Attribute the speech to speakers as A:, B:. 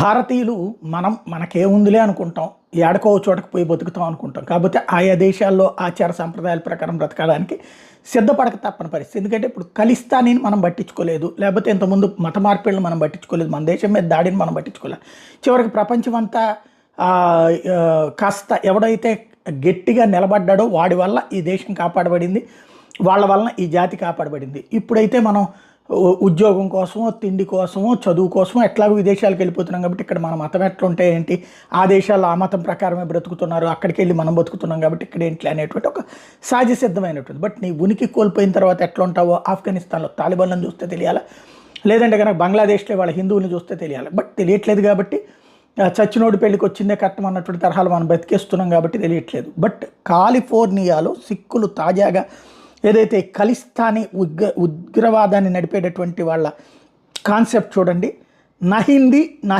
A: భారతీయులు మనం మనకేముందిలే అనుకుంటాం ఏడకో చోటకు పోయి బతుకుతాం అనుకుంటాం. కాకపోతే ఆయా దేశాల్లో ఆచార సంప్రదాయాల ప్రకారం బ్రతకడానికి సిద్ధపడక తప్పని పరిస్థితి. ఎందుకంటే ఇప్పుడు ఖలిస్తానీని మనం పట్టించుకోలేదు లేకపోతే ఇంతకుముందు మత మార్పిళ్ళని మనం పట్టించుకోలేదు మన దేశం మీద దాడిని మనం పట్టించుకోలేదు. చివరికి ప్రపంచం అంతా కాస్త ఎవడైతే గట్టిగా నిలబడ్డాడో వాడి వల్ల ఈ దేశం కాపాడబడింది వాళ్ళ వలన ఈ జాతి కాపాడబడింది. ఇప్పుడైతే మనం ఉద్యోగం కోసమో తిండి కోసమో చదువు కోసమో ఎట్లాగో విదేశాలకు వెళ్ళిపోతున్నాం కాబట్టి ఇక్కడ మన మతం ఎట్లుంటే ఏంటి? ఆ దేశాల్లో ఆ మతం ప్రకారమే బ్రతుకుతున్నారు అక్కడికి వెళ్ళి మనం బతుకుతున్నాం కాబట్టి ఇక్కడ ఏంటి అనేటువంటి ఒక సహజ సిద్ధమైనటువంటి బట్ నీ ఉనికి కోల్పోయిన తర్వాత ఎట్లా ఉంటావో ఆఫ్ఘనిస్తాన్లో తాలిబాన్లను చూస్తే తెలియాలా? లేదంటే కనుక బంగ్లాదేశ్లో వాళ్ళ హిందువులను చూస్తే తెలియాలి? బట్ తెలియట్లేదు కాబట్టి చచ్చినోడి పెళ్ళికి వచ్చిందే కట్టం అన్నటువంటి తరహాలు మనం బతికేస్తున్నాం కాబట్టి తెలియట్లేదు. బట్ కాలిఫోర్నియాలో సిక్కులు తాజాగా ఏదైతే ఖలిస్తానీ ఉగ్ర ఉగ్రవాదాన్ని నడిపేటటువంటి వాళ్ళ కాన్సెప్ట్ చూడండి. నహింది నా